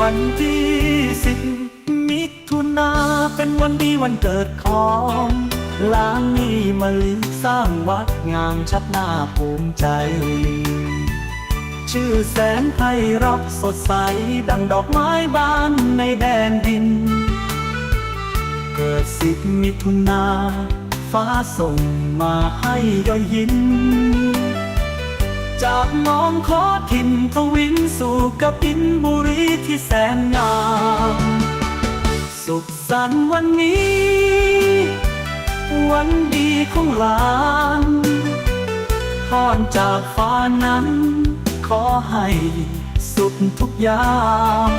วันที่สิบมิถุนาเป็นวันดีวันเกิดของล้านีมาลิสร้างวัดงามชัดหน้าภูมิใจ ชื่อแสนไพเราะสดใส ดังดอกไม้บานในแดนดิน เกิดสิบมิถุนา ฟ้าส่งมาให้ย่อยยิน จากน้องขอถิ่นทวินสู่กับอินบุรีที่แสนงาม สุขสันต์วันนี้ วันดีของหลานพรจากฟ้านั้น ขอให้สุขทุกอย่าง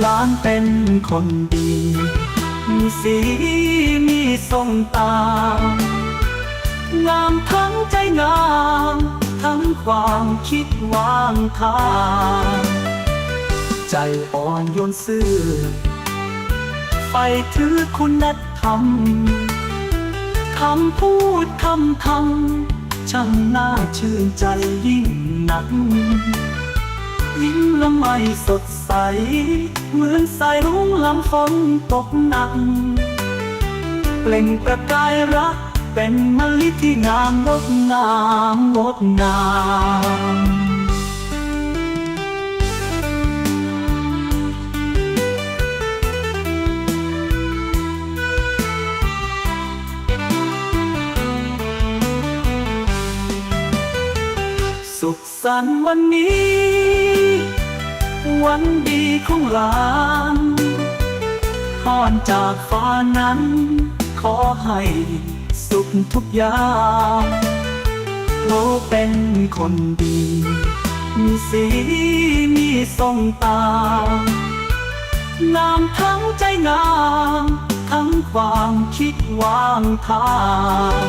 หลานเป็นคนดี มีสีมีทรงตามงามทั้งใจงาม ทั้งความคิดวางทางใจอ่อนโยนซื่อไฟถือคุณธรรมคำพูดคำทำช่างน่าชื่นใจยิ่งนักยิ้มละไมสดใส เหมือนสายรุ้งลังฝนตกหนักเปล่งประกายรัก เป็นมะลิที่งามงดงามงดงามสุขสันต์วันนี้ วันดีของหลานพรจากฟ้านั้นขอให้ สุขทุกอย่างโลกเป็นคนดี มีสีมีทรงตางามทั้งใจงาม ทั้งความคิดวางทาง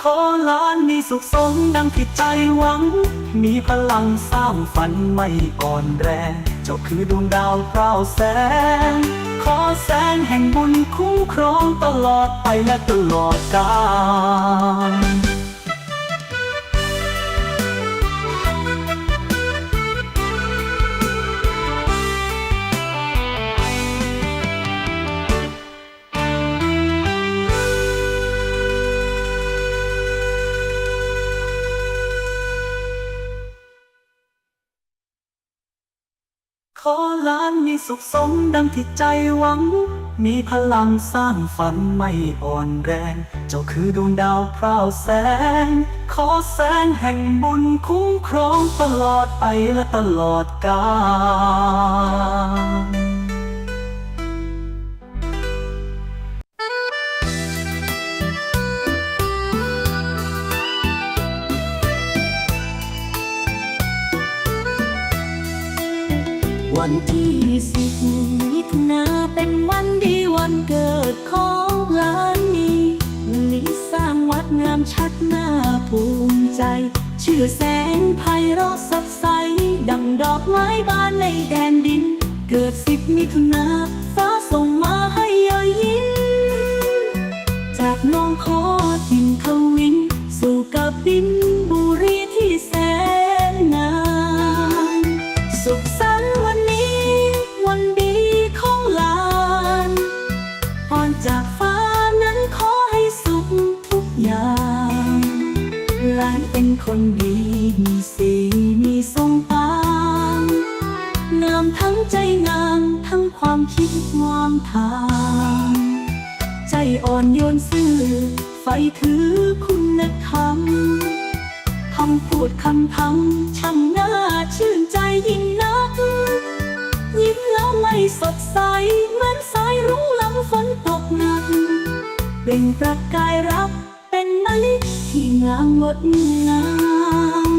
ขอลานมีสุขสมดังที่ใจหวัง มีพลังสร้างฝันไม่อ่อนแรง เจ้าคือดวงดาวเปล่าแสง อแสงแห่งบุญคุ้มครองตลอดไปและตลอดกาล ล้านมีสุขสมดังที่ใจหวัง มีพลังสร้างฝันไม่อ่อนแรง เจ้าคือดวงดาวพราวแสง ขอแสงแห่งบุญคุ้มครองตลอดไปและตลอดกาล วันที่สิบมิถุนาเป็นวันดีวันเกิดของหลานนี้ลิสร้างวัดงามชัดหน้าภูมิใจ ชื่อแสงไพเราะสดใส ดังดอกไม้บานในแดนดิน เกิดสิบมิถุนาฟ้าส่งมาให้เยอยยิ้มจากน้องขอทินทวิน สู่กับบิน คนดี มีสีมีทรงตามงามทั้งใจงามทั้งความคิดงามทางใจอ่อนโยนซื่อไฟถือคุณธรรมคำพูดคำทำช่างน่าชื่นใจยิ่งนัก ยิ้มแล้วไม่สดใสเหมือนสายรุ้งหลังฝนตกหนัก เปล่งประกายรักเป็นมะลิ ที่งามงดงาม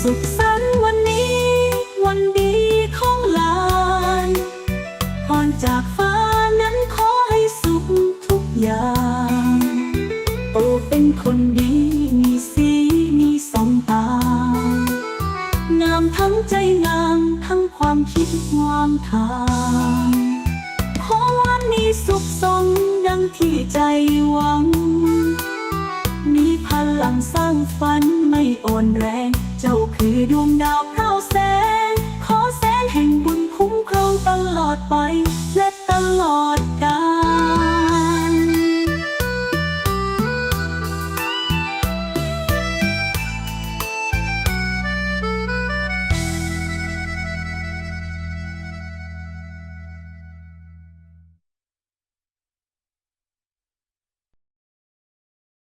สุขสันต์วันนี้ วันดีของหลานพรจากฟ้านั้นขอให้สุขทุกอย่างโตเป็นคนดี ความคิดความทางขอวันนี้สุขสมดังที่ใจหวัง มีพลังสร้างฝันไม่อ่อนแรง เจ้าคือดวงดาวพร้าแสง ขอแสงแห่งบุญคุ้มครองตลอดไป และตลอดกาล